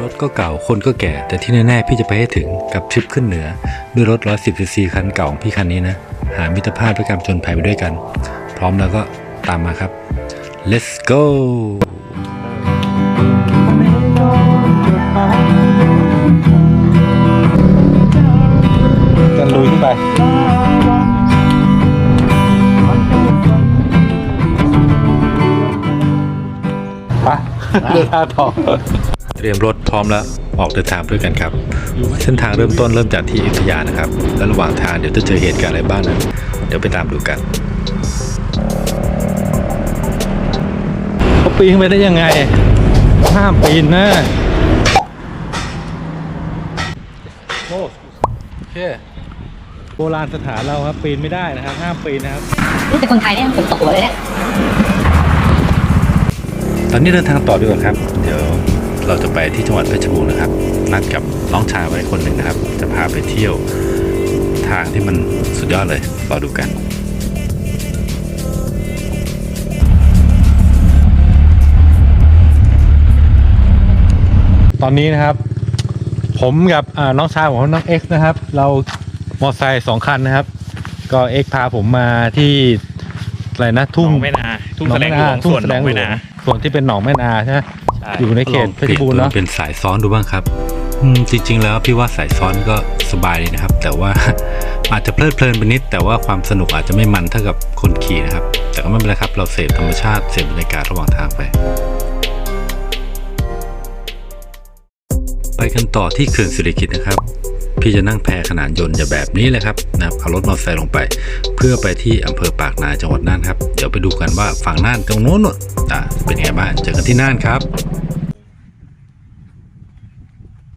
รถก็เก่าคนก็แก่ แต่ที่แน่ๆพี่จะไปให้ถึงกับทริปขึ้นเหนือ ด้วยรถ 110ซีซีคันเก่าของพี่คันนี้นะ หามิตรภาพด้วยการผจนภัยไปด้วยกัน พร้อมแล้วก็ตามมาครับ let's go กันลุยขึ้นไป ปะเดินทางต่อเตรียมรถพร้อมแล้วออกเดินทางด้วยกันครับ เส้นทางเริ่มต้นเริ่มจากที่อยุธยานะครับ และระหว่างทางเดี๋ยวจะเจอเหตุการณ์อะไรบ้างนั้นเดี๋ยวไปตามดูกันเขาปีนไปได้ยังไง ห้ามปีนนะโอ้โอเคโบราณสถานเราครับปีนไม่ได้นะครับ ห้ามปีนนะครับนี่เป็นคนไทยเนี่ยผมตกหัวเลยเนี่ยต อนนี้เดินทางต่อดีกว่าครับ เดี๋ยวเราจะไปที่จังหวัดเพชรบูรณ์นะครับ นัดกับน้องชายไว้คนหนึ่งนะครับ จะพาไปเที่ยวทางที่มันสุดยอดเลยรอดูกันตอนนี้นะครับ ผมกับอ่าน้องชายของน้องเอ็กซ์นะครับ เรามอไซค์สองคันนะครับ ก็เอ็กซ์พาผมมาที่อะไรนะทุ่ทุ่งงแม่นาทุ่งหนอแสงดงแม่หลนาวงทุ่งส่วนแสหนดองงหลแม่วนาง ส่วนที่เป็นหนองแม่นาใช่ไหมใช่อยู่ในเขตเพชรบูรณ์เนาะลองเป็นสายซ้อนดูบ้างครับอืมจริง ๆ แล้วพี่ว่าสายซ้อนก็สบายดีนะครับ แต่ว่าอาจจะเพลิดเพลินไปนิด แต่ว่าความสนุกอาจจะไม่มันเท่ากับคนขี่นะครับ แต่ก็ไม่เป็นไรครับเราเสพธรรมชาติเสพบรรยากาศระหว่างทางไป ไปกันต่อที่เขื่อนสิริกิติ์นะครับ พี่จะนั่งแพขนานยนต์อย่าแบบนี้เลยครับนะครับเอารถมอเตอร์ไซค์ลงไป เพื่อไปที่อำเภอปากนาจังหวัดน่านครับ เดี๋ยวไปดูกันว่าฝั่งน่านตรงโน้นน่ะอะเป็นยังไงบ้างเจอกันที่น่านครับ